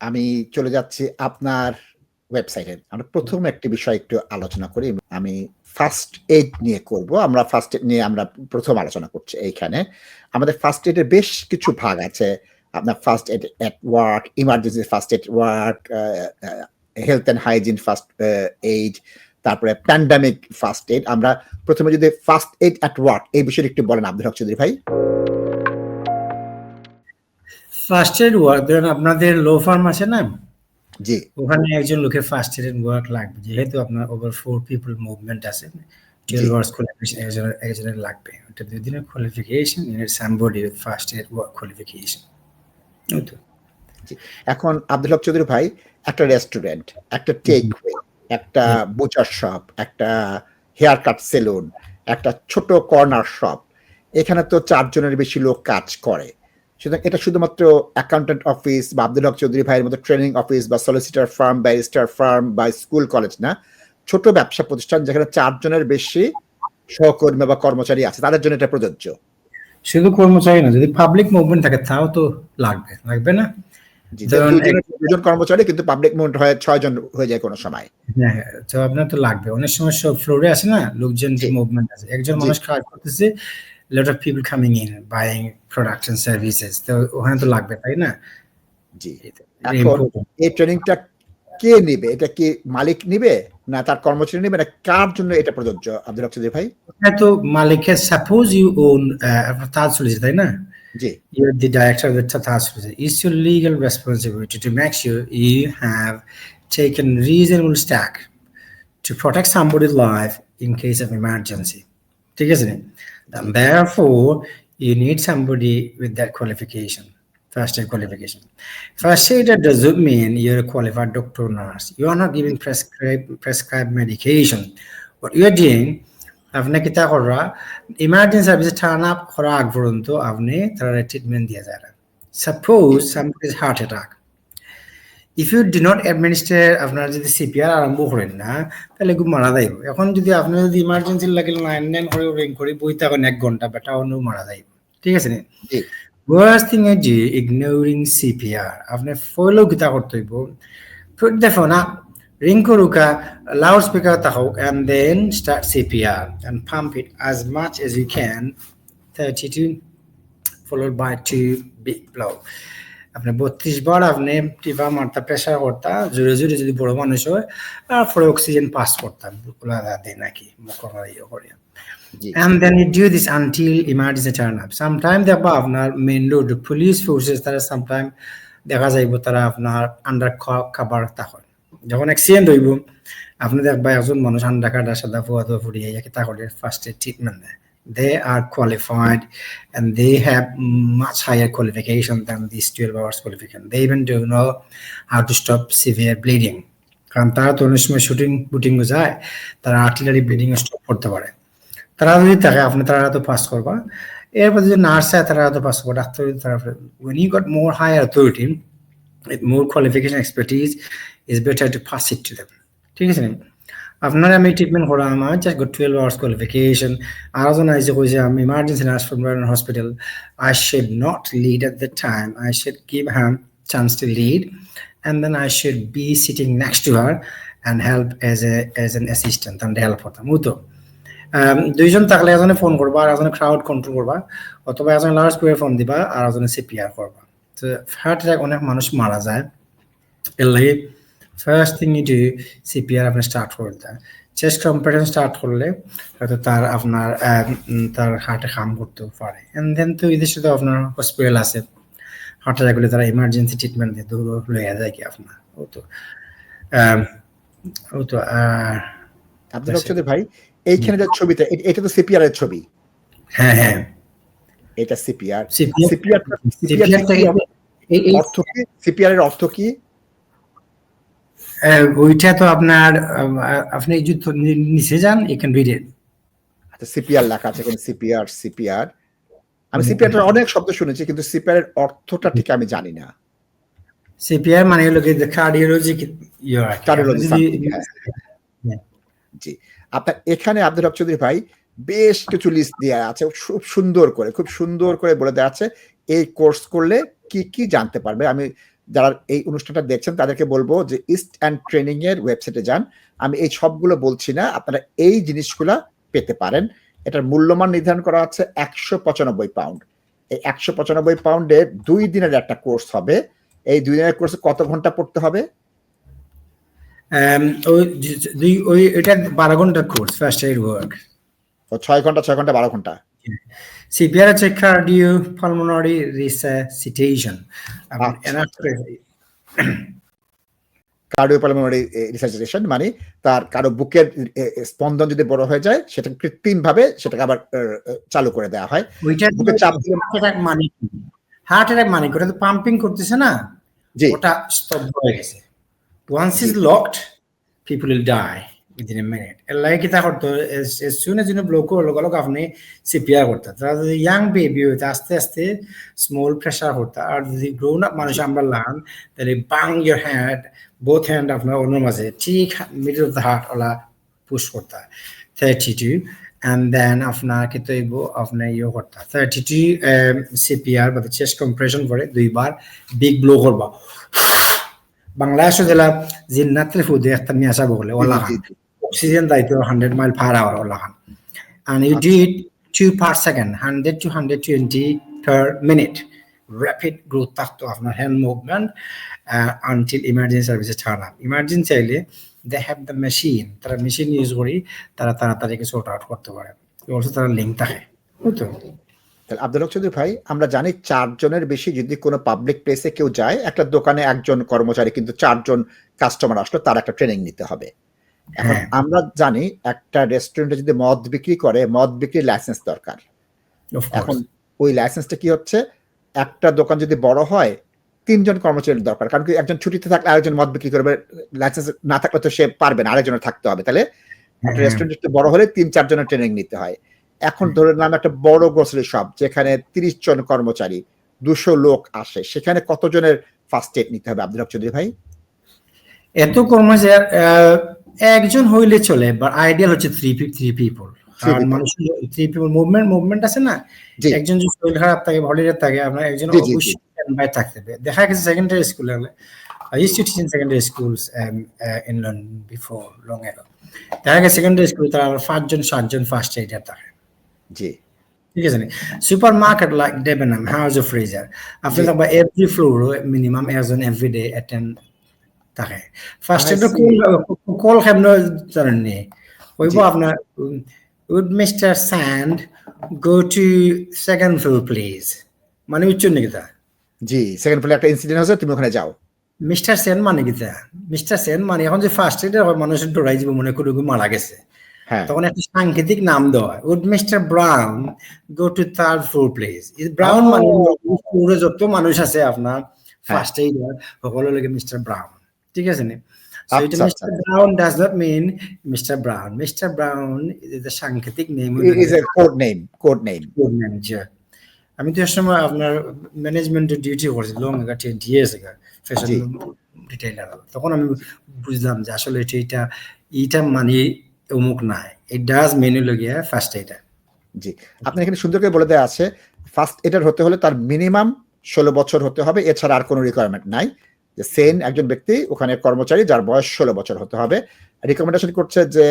আমি চলে যাচ্ছি আপনার ওয়েবসাইটে। আমরা প্রথম একটি বিষয় একটু আলোচনা করি। আমি ফার্স্ট এইড নিয়ে করব। আমরা ফার্স্ট এইড নিয়ে আমরা প্রথম আলোচনা করছি এইখানে। আমাদের ফার্স্ট এইড এর বেশ কিছু ভাগ আছে। আপনার first aid at work, emergency first aid work, health and hygiene first aid, তারপরে প্যান্ডেমিক ফার্স্ট এইড। আমরা প্রথমে যদি ফার্স্ট এইড এট ওয়ার্ক এই বিষয়ে একটু বলেন আব্দুল হক চৌধুরী ভাই। ফার্স্ট এইড ওয়ার্ক ধরেন আপনাদের লো ফার্ম আছে না? জি। ওখানে একজন লোকের ফার্স্ট এইড ওয়ার্ক লাগবে। যেহেতু আপনার ওভার 4 পিপল মুভমেন্ট আছে। 12 জি। আওয়ার্স কোয়ালিফিকেশন একজনের একজনের লাগবে। ওটা ২ দিনের qualification you need somebody first aid work qualification. তো। এখন আব্দুল হক চৌধুরী ভাই একটা রেস্টুরেন্ট, একটা টেক একটা। বুচার শপ, একটা হেয়ার কাট সেলুন, একটা ছোট কর্নার শপ। এখানে তো চারজনের বেশি লোক কাজ করে। সুতরাং এটা শুধুমাত্র অ্যাকাউন্টেন্ট অফিস বা আব্দুল হক চৌধুরী ভাইয়ের মতো ট্রেনিং অফিস বা সলিসিটর ফার্ম, ব্যারিস্টার ফার্ম বা স্কুল কলেজ না। ছোট ব্যবসা প্রতিষ্ঠান যেখানে ৪ জনের বেশি সহকর্মী বা কর্মচারী আছে তাদের জন্য এটা প্রযোজ্য। শুধু কর্মচারী না, যদি পাবলিক মুভমেন্ট থাকে তাও তো লাগবে। লাগবে না? জি, ধরুন ২ এক জনের ২ জন কর্মচারী কিন্তু পাবলিক মুভমেন্ট হয় ৬ জন হয়ে যায় কোন সময়। হ্যাঁ, হ্যাঁ। তো আপনার তো লাগবে। অনেক সময় সব ফ্লোরে আছে না লোকজন যে মুভমেন্ট আছে। একজন মানুষ কাজ করতেছে, lot of people coming in, buying products and services. তো ওখানে তো লাগবে, তাই না? জি। এখন এই ট্রেনিংটা কে নিবে? এটা কি মালিক নিবে? না তার কর্মচারী নিবে? না কার জন্য এটা প্রযোজ্য আব্দুল হক ভাই? এটা তো মালিকের suppose you own Taj solicitor, তাই না? জি। You're the director of the Tata Solution. It's your legal responsibility to make sure you have taken reasonable step to protect somebody's life in case of emergency. ঠিক আছে? And G. therefore, you need somebody with that qualification, first aid qualification. First aider doesn't mean you're a qualified doctor or nurse. You are not giving prescribed prescribed medication. What you are doing আপনি কিতা কররা emergency সার্ভিসে turn up করা আগ পর্যন্ত আপনি তারা treatment দিয়ে যায় suppose somebody's heart attack if you do not administer আপনার যদি সিপিআর আরম্ভ করেন না তাহলে খুব মারা যাইব। এখন যদি আপনি যদি ইমার্জেন্সি লাগে নাইন নাইন করে রিং করে বই থাকেন এক ঘণ্টা বেটা অন্য মারা যাইব। ঠিক আছে নি? জি। ওয়ার্স থিং ইজ যে ইগনোরিং সিপিআর আপনি ফলেও কিতা করতে হইব? Put the phone up, ring Kuruka, loudspeaker taho, and then start CPR and pump it as much as you can, 32, followed by two big blow. আপনি বত্রিশ বার আপনি টিপা মারতা প্রেশার করতা জোরে জোরে যদি বড় মানুষ হয় তারপরে অক্সিজেন পাস করতাম বুকুলা দেয় নাকি মুখ ইয়ে করে and then you do this until emergency turn up. Sometime দেখবা আপনার মেইন রোড পুলিশ ফোর্সেস তারা সামটাইম দেখা যাইব তারা আপনার আন্ডার খাবার তখন যখন অ্যাক্সিডেন্ট হইব আপনি দেখবা একজন মানুষ আন্ডার কাটা সাদা ফুয়া তো ফুরিয়ে যায় তাহলে ফার্স্ট এড ট্রিটমেন্ট দেয়। They are qualified and they have much higher qualification than these 12 hours qualification they even do know how to stop severe bleeding কারণ তারা তো অনেক সময় শুটিং বুটিং যায় তারা আর্টিলারি ব্লিডিং স্টপ করতে পারে তারা যদি থাকে আপনি তারা তো পাস করবা এরপর যদি নার্স হয় তারা তো পাস করবা ডাক্তার যদি তারা when you got more higher authority with more qualification expertise is better to pass it to them ঠিক আছে? আপনার আমি ট্রিটমেন্ট করা আমার just got twelve hours qualification আরও জন আইসে কইছে আমি emergency nurse from hospital I should not lead at the time I should give him chance to lead and then I should be sitting next to her and help as a as an assistant and help করতাম বুঝতো Um, দুইজন থাকলে এজনে phone করবা আর এজনে crowd control করবা অথবা এজনে লাউড স্পিকার ফোন দিবা আর এজনে সিপিআর করবা তো হার্ট অ্যাটাক অনেক মানুষ মারা যায়। এর লাগে first thing you do CPR আপনি স্টার্ট করতে চেস্ট কম্পিটেন্স স্টার্ট করলে হয়তো তার আপনার তার হার্টে কাম করতেও পারে এন্ড দেন তো এদের সাথে আপনার হসপিটাল আছে হার্ট অ্যাটাক তারা ইমার্জেন্সি ট্রিটমেন্ট দিয়ে দূর লইয়া যায় কি আপনার ও তো ও তো আব্দুল চৌধুরী ভাই এইখানে যে ছবিটা এটা তো সিপিআর এর ছবি। হ্যাঁ হ্যাঁ এটা সিপিআর। সিপিআর অর্থ কি? সিপিআর এর অর্থ কি? ওইটা তো আপনার আপনি নিচে যান ইউ ক্যান রিড ইট আচ্ছা সিপিআর লেখা আছে এখানে সিপিআর সিপিআর। আমি সিপিআর এর অনেক শব্দ শুনেছি কিন্তু সিপিআর এর অর্থটা ঠিক আমি জানি না। সিপিআর মানে হলো কি কার্ডিওলজি ইয়ে কি। Cardiology আপনি যদি- হ্যাঁ। জি। আপনার এখানে আব্দুল হক চৌধুরী ভাই বেশ কিছু লিস্ট দেয়া আছে খুব সুন্দর করে খুব সুন্দর করে বলে দেওয়া আছে এই কোর্স করলে কি কি জানতে পারবে আমি যারা এই অনুষ্ঠানটা দেখছেন তাদেরকে বলব যে ইস্ট অ্যান্ড ট্রেনিং এর ওয়েবসাইটে যান। আমি এই সবগুলো বলছি না আপনারা এই জিনিসগুলা পেতে পারেন। এটার মূল্যমান নির্ধারণ করা আছে একশো পঁচানব্বই পাউন্ড এই একশো পঁচানব্বই পাউন্ডে দুই দিনের একটা কোর্স হবে। এই দুই দিনের কোর্সে কত ঘণ্টা পড়তে হবে? Um, ওই ওই এটা বারো ঘণ্টার কোর্স ফার্স্ট ওয়ার্ক ছয় ঘণ্টা ছয় ঘণ্টা বারো ঘণ্টা। সিপিআর হচ্ছে কার্ডিও পালমোনারি রিসাসিটেশন আচ্ছা, কার্ডিওপালমোনারি রিসার্চেশন মানে তার কারও বুকের স্পন্দন যদি বড় হয়ে যায় সেটা কৃত্রিম ভাবে সেটাকে আবার চালু করে দেওয়া হয়। ওইটা বুকে চাপ অ্যাটাক মানে হার্ট অ্যাটাক মানে ওটা তো পাম্পিং করতেছে না? জি। ওটা স্তব্ধ হয়ে গেছে। Once is locked people will die within a minute এর লাগে কিতা করতো এজ ইউ ব্লক করল লগ আপনি সিপিআর করতে। যদি ইয়াং বেবি আস্তে আস্তে স্মল প্রেশার হতো আর যদি আমরা তাহলে বাং ইয়োর হ্যান্ড বোথ হ্যান্ড আপনার অন্য মাঝে, ঠিক মিডল অফ দ্য হার্ট ওলা পুশ করতে। থার্টি টু দেন আপনার কি তৈব আপনার ইয়ে করতে। থার্টি টু সিপিআর বা চেস্ট কম্প্রেশন করে দুইবার বিগ ব্লো করবা। বাংলাদেশে জেলা জিন্নাতের ফুদে একটা নিয়ে বলে, ওলা oxygen দায়িত্ব 100 mile per hour ওলা খান and you do it 2 per second 100 to 120 per minute rapid growth থাকতো আপনার hand until emergency services turn up emergency চাইলে they have the machine তারা মেশিন ইউজ করি তারা তাড়াতাড়ি সর্ট আউট করতে পারে। অলসো তারা লিঙ্ক থাকে বুঝতো তাহলে আব্দুল হক চৌধুরী ভাই আমরা জানি চারজনের বেশি যদি কোনো পাবলিক প্লেসে কেউ যায় একটা দোকানে একজন কর্মচারী কিন্তু চারজন কাস্টমার আসলো তার একটা ট্রেনিং নিতে হবে। এখন হ্যাঁ। আমরা জানি একটা রেস্টুরেন্টে যদি মদ বিক্রি করে মদ বিক্রির লাইসেন্স দরকার। এখন ওই লাইসেন্সটা কি হচ্ছে? একটা দোকান যদি বড় হয় তিনজন কর্মচারীর দরকার। কারণ কি একজন ছুটিতে থাকলে আরেকজন মদ বিক্রি করবে লাইসেন্স না থাকলে তো সে পারবে না আরেকজনের থাকতে হবে। তাহলে একটা হ্যাঁ। রেস্টুরেন্ট একটু বড় হলে তিন চারজনের ট্রেনিং নিতে হয়। এখন ধরে নাম একটা বড় গ্রোসারি শপ যেখানে তিরিশ জন কর্মচারী দুশো লোক আসে সেখানে কতজনের ফার্স্ট এড নিতে হবে? আব্দুল চৌধুরী ভাই? এত কর্মচারী একজন হইলে চলে বা আইডিয়াল হচ্ছে থ্রি থ্রি পিপল কারণ. থ্রি পিপল মুভমেন্ট মুভমেন্ট আছে না একজন যদি শরীর খারাপ থাকে হলিডে থাকে আপনার একজন। অবশ্যই থাকতে হবে দেখা গেছে সেকেন্ডারি স্কুলে I used to teach in secondary schools um, uh, in London before long ago. দেখা গেছে সেকেন্ডারি স্কুলে তারা পাঁচজন সাতজন ফার্স্ট এইডার থাকে জি ঠিক আছে supermarket like Debenhams House of Fraser আপনি। এভরি ফ্লোর মিনিমাম একজন এভরি ডে অ্যাটেন্ড থাকে ফার্স্ট এইড see. কল খেমন জানেন নি ওইব জি। আপনার would mister Sand go to second floor please মানে উচ্চ নাকি তা জি সেকেন্ড ফ্লোরে একটা ইনসিডেন্ট হচ্ছে তুমি ওখানে যাও। মিস্টার সেন মানে কি তা? মিস্টার সেন মানে এখন যে ফার্স্ট এইডের মানুষের ডরাই যাব মনে করে মারা গেছে। হ্যাঁ। তখন একটা সাংকেতিক নাম দেওয়া would mister Brown go to third floor place Brown Oh. মানে ফ্লোরে যত মানুষ আছে আপনার হ্যাঁ। ফার্স্ট এইডার সকলের লাগে মিস্টার ব্রাউন ঠিক আছে নি? So এটা আচ্ছা, আচ্ছা। Brown does not mean mister Brown mister Brown is a সাংকেতিক name is a code name code name manager আমি তো সময় আপনার ম্যানেজমেন্টের ডিউটি করছি লং আগে টোয়েন্টি ইয়ার্স আগে ফ্যাশন। রিটেইলার তখন আমি বুঝলাম যে আসলে এটা এটা এইটা মানে অমুক নাই ইট ডাজ মেনু লগিয়া ফার্স্ট এইটা জি। আপনার এখানে সুন্দর করে বলে দেওয়া আছে ফার্স্ট এটার হতে হলে তার মিনিমাম ষোলো বছর হতে হবে এছাড়া আর কোনো রিকোয়ারমেন্ট নাই। যে সেন একজন ব্যক্তি, ওখানে কর্মচারী যার বয়স ষোলো বছর হতে হবে। রিকমেন্ডেশন করছে যে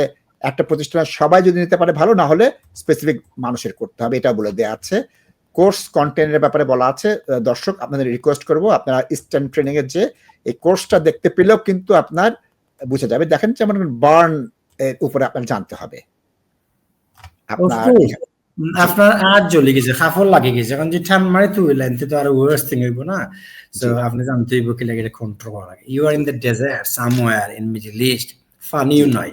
একটা প্রতিষ্ঠানের সবাই যদি নিতে পারে ভালো, না হলে স্পেসিফিক মানুষের করতে হবে এটা বলে দেওয়া আছে। কোর্স কন্টেন্টের ব্যাপারে বলা আছে। দর্শক, আপনাদের রিকোয়েস্ট করব, আপনারা ইস্টার্ন ট্রেনিং এর যে এই কোর্সটা দেখতে পেলেও কিন্তু আপনার বুঝে যাবে। দেখেন যেমন বার্ন এর উপরে আপনার জানতে হবে। আপনার. আপনার আর জ্বলে গেছে খাফল লাগে গেছে। এখন যে ঠান মারে তুই লাইনতে তো আরও ওয়ার্স থিং হইব না। সো আপনি জানতে হইব কি লাগে কন্ট্রোল করা লাগে you are in the desert somewhere in middle east পানিও নাই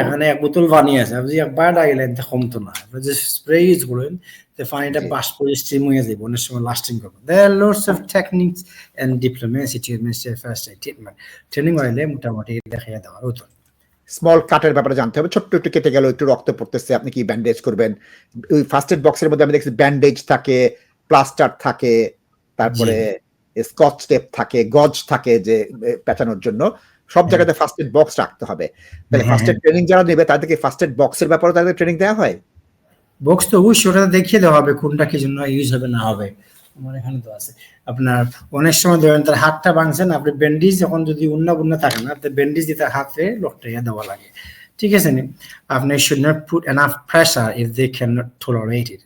এখানে এক বোতল পানি আছে। আপনি একবার ডাইলেন তো কমতো না। আপনি যে স্প্রে ইউজ করেন তো পানিটা জি। বাষ্প স্ট্রিম হয়ে যাবে অনেক সময় লাস্টিং করবে। There are loads of techniques and diplomacy to master first aid treatment training হইলে মোটামুটি দেখিয়ে দেওয়ার হতো স্মল কাটের ব্যাপারে জানতে হবে। ছোট্ট একটু কেটে গেল একটু রক্ত পড়তেছে। আপনি কি ব্যান্ডেজ করবেন? ওই ফার্স্ট এড বক্সের মধ্যে আমি দেখছি ব্যান্ডেজ থাকে প্লাস্টার থাকে তারপরে স্কচ টেপ থাকে গজ থাকে যে পেঁচানোর জন্য। সব। জায়গাতে ফার্স্ট এড বক্স রাখতে হবে। তাহলে ফার্স্ট এড ট্রেনিং যারা নেবে তাদেরকে ফার্স্ট এড বক্সের ব্যাপারে তাদের ট্রেনিং দেওয়া হয়? বক্স তো অবশ্যই ওটা দেখিয়ে দেওয়া হবে কোনটা কি জন্য ইউজ হবে না হবে। আমার এখানে তো আছে। আপনার অনেক সময় ধরেন তার হাতটা ভাঙছেন আপনি ব্যান্ডেজ যখন যদি উন্না বুন্না থাকে না তো ব্যান্ডেজ দিতে হাতে লকটাইয়া দেওয়া লাগে। ঠিক আছে নি? আপনি should not put enough pressure if they can not tolerate it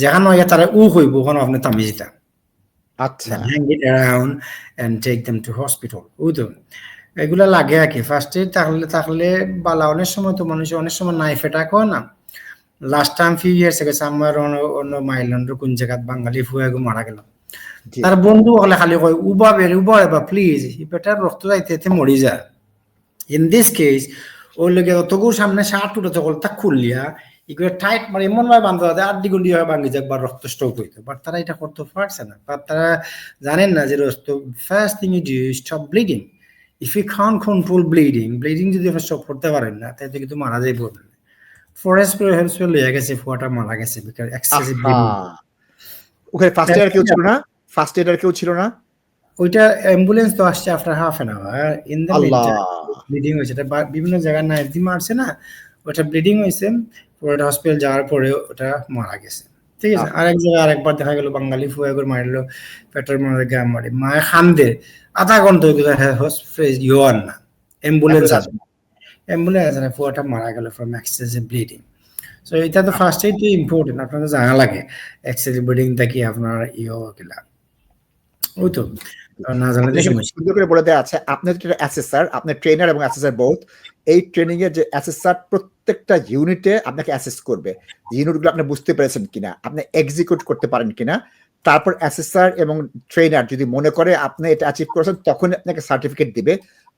যেখানে ইয়া তারা উ হইব ওখানে আপনি তামিজ দিতা আচ্ছা। Hang it around and take them to hospital বুঝতো এগুলা লাগে আর কি। ফার্স্ট এড থাকলে থাকলে বালা অনেক সময় তো মানুষ অনেক সময় নাইফ হয় না। লাস্ট টাইম ফিউ ইয়ার্স গেছে আমার অন্য মাইল্যান্ড কোন জায়গাত বাঙালি ফুয়ে মারা গেল। তার বন্ধু হলে খালি কয় উবা বের উবা এবার প্লিজ বেটার রক্ত যাইতে যাইতে মরি যায় ইন দিস কেস ওর লগে অতগুর সামনে শার্ট উঠে তখন তা খুললিয়া এগুলো টাইট মানে এমন ভাবে বান্ধা যায় আড্ডি গুন্ডি হয়ে ভাঙি যাক বা রক্ত স্ট্রোক হইতো বাট তারা এটা করতে পারছে না বাট তারা জানেন না যে রক্ত first thing is you stop bleeding if you can control bleeding bleeding যদি আপনি স্টপ করতে পারেন না তাহলে কিন্তু মারা যাইব ফরেস্ট হেলথ লইয়া গেছে ফুয়াটা মারা গেছে বিকজ এক্সেসিভ। ওখানে ফার্স্ট কেউ ছিল না? ফার্স্ট এডার কেউ ছিল না? ওইটা অ্যাম্বুলেন্স তো আসছে after half an hour in the bleeding হয়েছে। এটা বিভিন্ন জায়গায় মারছে না ওটা ব্লিডিং হয়েছে পরে হসপিটাল যাওয়ার পরে ওটা মারা গেছে। ঠিক আছে? আরেক জায়গায় আরেকবার দেখা গেল বাঙালি ফুয়া করে মারলো পেট্রোল মারে গায়ে মারে মায়ের খান্দে আধা ঘণ্টা হসপিটাল ইয়োর না অ্যাম্বুলেন্স। আসবে। অ্যাম্বুলেন্স না মারা গেল ফ্রম এক্সেসিভ ব্লিডিং সো এটা তো ফার্স্ট এইড ইম্পর্টেন্ট আপনাদের জানা লাগে এক্সেসিভ ব্লিডিং থাকি আপনার ইয়ে ওই তো না জানলে সমস্যা। সুন্দর করে বলে দেওয়া আছে আপনার যেটা অ্যাসেসার আপনার ট্রেনার এবং অ্যাসেসার বোথ এই ট্রেনিং এর যে অ্যাসেসার প্রত্যেকটা ইউনিটে আপনাকে অ্যাসেস করবে ইউনিটগুলো আপনি বুঝতে পেরেছেন কিনা আপনি এক্সিকিউট করতে পারেন কিনা তারপর অ্যাসেসার এবং ট্রেনার যদি মনে করে আপনি এটা অ্যাচিভ করেছেন তখন আপনাকে সার্টিফিকেট দিবে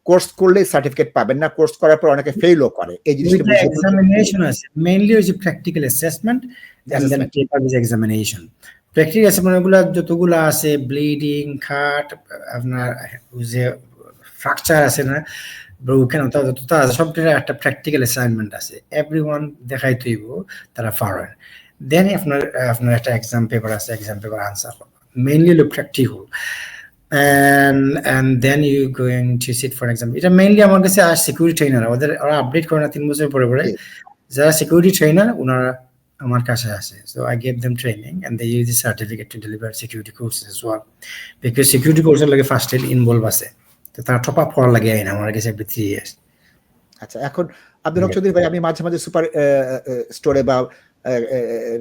কোর্স করলে সার্টিফিকেট পাবেন না কোর্স করার পর অনেকে ফেলও করে। এই জিনিসটা এক্সামিনেশন আছে। মেইনলি হচ্ছে practical assessment and then paper is examination practical অ্যাসেসমেন্টগুলো যতগুলো আছে ব্লিডিং খাট আপনার যে ফ্র্যাকচার আছে না ব্রোকেন ওটা যতটা আছে সবটার একটা প্র্যাকটিক্যাল অ্যাসাইনমেন্ট আছে। এভরিওয়ান দেখাই তৈব তারা পারেন। দেন আপনার আপনার একটা এক্সাম পেপার আছে এক্সাম পেপার আনসার মেইনলি হলো practical and and then you going to sit for exam এটা মেইনলি আমার কাছে আর সিকিউরিটি ট্রেনার ওদের ওরা আপডেট করে না তিন বছর পরে পরে। যারা সিকিউরিটি ট্রেনার ওনারা আমার কাছে আসে। So I gave them training and they use the certificate to deliver security courses as well because security কোর্সের লাগে ফার্স্ট এড ইনভলভ আছে। তো তারা টপ আপ করার লাগে আইন আমার কাছে এভরি থ্রি ইয়ার্স আচ্ছা এখন আব্দুল হক চৌধুরী ভাই আমি মাঝে মাঝে সুপার স্টোরে বা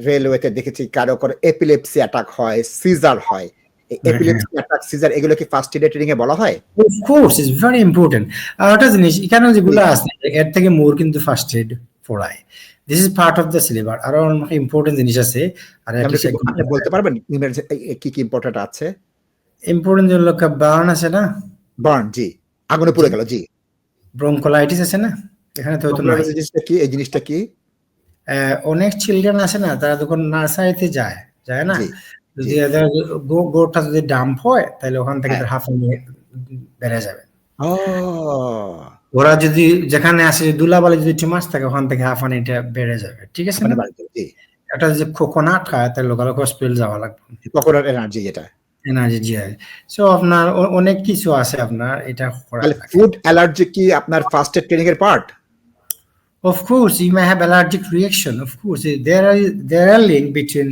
রেলওয়েতে দেখেছি কারও করে এপিলেপসি অ্যাটাক হয় সিজার হয়। এপিলেপসি অ্যাটাক সিজার এগুলো কি ফার্স্ট এড ট্রেনিং এ বলা হয়? Of course is very important আর একটা জিনিস এখানে যেগুলো আছে এর থেকে মোর কিন্তু ফার্স্ট এড পড়ায়। This is part of the syllabus আরও অনেক ইম্পর্টেন্ট জিনিস আছে। আর আপনি বলতে পারবেন? Emergency- এ- এ- কি কি ইম্পর্টেন্ট আছে? ইম্পর্টেন্ট যেগুলো বার্ন আছে না? বার্ন জি। আগুনে পুড়ে গেল জি। ব্রঙ্কোলাইটিস আছে না? এখানে তো কি? এই জিনিসটা কি? অনেক চিলড্রেন আছে না তারা যখন নার্সারিতে যায় যায় না? যদি গোটা যদি ডাম্প হয় তাহলে ওখান থেকে হ্যাঁ। হাফ বেড়ে যাবে। ওরা যদি যেখানে আসে দুলাবালে যদি টিমাস থাকে ওখান থেকে হাফ এটা বেড়ে যাবে। ঠিক আছে মানে জি। যে কোকোনাট খায় তাহলে লোকাল হসপিটাল যাওয়া লাগবে। কোকোনাট এনার্জি যেটা। এনার্জি জিয়ায় সো আপনার অনেক কিছু আছে আপনার এটা। ফুড অ্যালার্জি কি আপনার ফার্স্ট এড ট্রেনিং এর part Of course, you may have allergic reaction. Of course, there are there are link between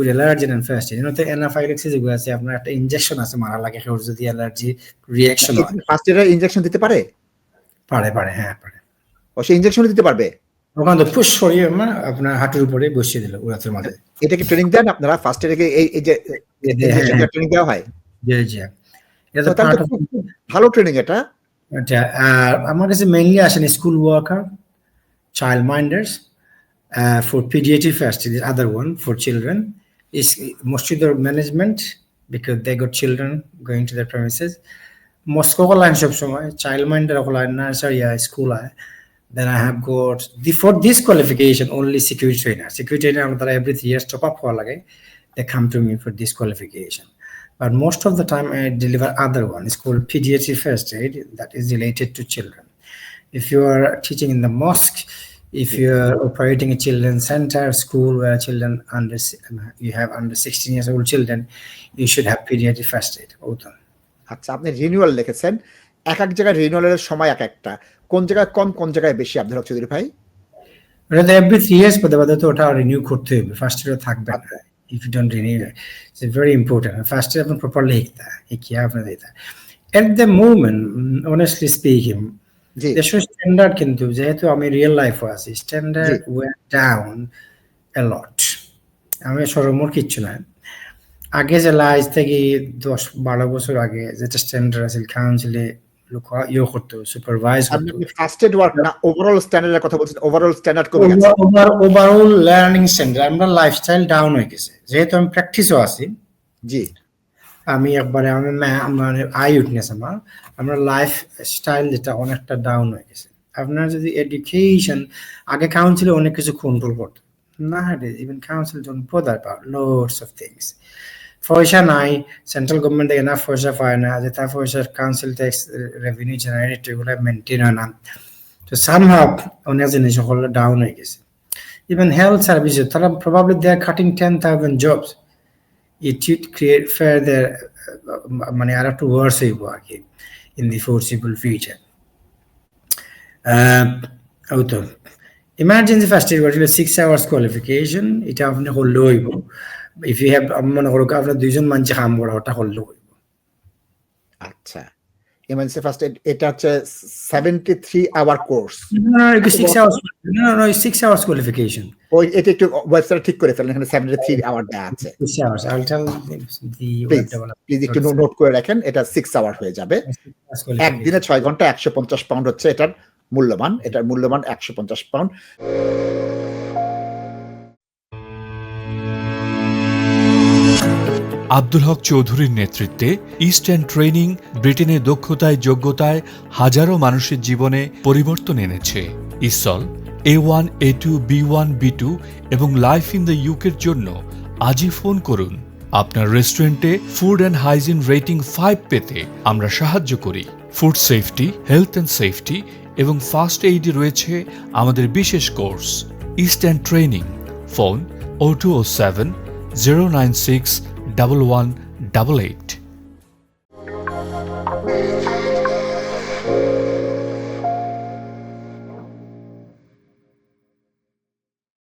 allergen and first aid. You know, the যেগুলো আছে আপনার একটা ইনজেকশন আছে মারা লাগে কেউ যদি অ্যালার্জি রিয়াকশন হয়। ফার্স্ট এর ইনজেকশন দিতে পারে? পারে পারে হ্যাঁ পারে। ও সে ইনজেকশন দিতে পারবে? ওখান তো পুশ সরিয়ে না আপনার হাঁটুর উপরে বসিয়ে দিল উড়াতের মাঝে এটা কি ট্রেনিং দেন আপনারা? ফার্স্ট এড এই এই যে হ্যাঁ, ট্রেনিং দেওয়া হয়? জি জি। এটা তো ভালো ট্রেনিং এটা। আচ্ছা আর আমার কাছে মেইনলি আসেন school worker child minders uh, for pediatric first the other one for children is mostly the management because they got children going to their premises. Moscow line shop child minder nursery school then I have got the, for this qualification only security trainer. Security trainer every three years top up they come to me for this qualification. But most of the time I deliver other one. It's called pediatric first aid that is related to children. If you are teaching in the mosque, if you are operating a children's center school where children under you have under 16 years old children you should have pediatric first aid ওটা। আচ্ছা আপনি renewal লিখেছেন এক এক জায়গায় রিনিউয়ালের সময় এক একটা কোন জায়গায় কম কোন জায়গায় বেশি আব্দুল হক চৌধুরী ভাই ওটা এভরি থ্রি ইয়ার্স পদে পদে তো ওটা রিনিউ করতে হবে ফার্স্ট ইয়ার থাকবে না if you don't renew it. It's very important. First step properly হিকতা হিকিয়া আপনার দিতা at the moment mm, honestly speaking জি দেশের স্ট্যান্ডার্ড কিন্তু যেহেতু আমি রিয়েল লাইফও আছি স্ট্যান্ডার্ড ডাউন এ লট আমি সরমোর কিচ্ছু নাই। আগে যে লাইজ থেকে দশ বারো বছর আগে যেটা স্ট্যান্ডার্ড আছে কাউন্সিলে ইয়ে করতো সুপারভাইজ এড ওয়ার্ক না ওভারঅল স্ট্যান্ডার্ডের কথা বলছেন? ওভারঅল স্ট্যান্ডার্ড কমে গেছে। ওভারঅল লার্নিং স্ট্যান্ডার্ড আমরা লাইফস্টাইল ডাউন হয়ে গেছে। যেহেতু আমি প্র্যাকটিসও আছি জি। আমি একবারে আমি মা- মানে আই উইটনেস আমার। আমরা লাইফ স্টাইল যেটা অনেকটা ডাউন হয়ে গেছে। আপনার যদি এডুকেশন আগে কাউন্সিলে অনেক কিছু কন্ট্রোল করতো। না even council don't bother about loads of things পয়সা নাই সেন্ট্রাল গভর্নমেন্ট থেকে না পয়সা পায় না, যে তার পয়সার কাউন্সিল ট্যাক্স রেভিনিউ জেনারেট এগুলো মেনটেন হয় না। তো সামহাও অনেক জিনিস সকল ডাউন হয়ে গেছে। ইভেন হেলথ সার্ভিসে তারা probably they are cutting ten thousand jobs create further uh, মানে আর একটু ওয়ার্স হইব আর কি ইন দি ফোর্সিবল ফিউচার ও তো ইমার্জেন্সি ফার্স্ট এড করেছিল সিক্স আওয়ার্স কোয়ালিফিকেশন এটা আপনি হলেও হইব। ইফ ইউ হ্যাভ মনে করো আপনার দুইজন মানুষ কাম করা ওটা হলেও হইব। আচ্ছা। এমএনসি ফার্স্ট এড এটা হচ্ছে seventy three hour course six hours six hours qualification ওই এটা একটু ওয়েবসাইট ঠিক করে ফেলেন এখানে সেভেন্টি থ্রি আওয়ার দেওয়া আছে six hours I'll tell the please please একটু নোট করে রাখেন এটা সিক্স আওয়ার হয়ে যাবে। একদিনে ছয় ঘণ্টা একশো পঞ্চাশ পাউন্ড হচ্ছে এটার মূল্যমান এটার মূল্যমান একশো পঞ্চাশ পাউন্ড আব্দুল হক চৌধুরীর নেতৃত্বে ইস্টার্ন ট্রেনিং ব্রিটেনের দক্ষতায়, যোগ্যতায় হাজারো মানুষের জীবনে পরিবর্তন এনেছে। ESOL A one A two B one B two এবং লাইফ ইন দ্য ইউকের জন্য আজই ফোন করুন। আপনার রেস্টুরেন্টে food and hygiene rating five পেতে আমরা সাহায্য করি। Food safety health and safety এবং ফার্স্ট এইডে রয়েছে আমাদের বিশেষ course Eastern Training phone o two o seven zero nine six double one double eight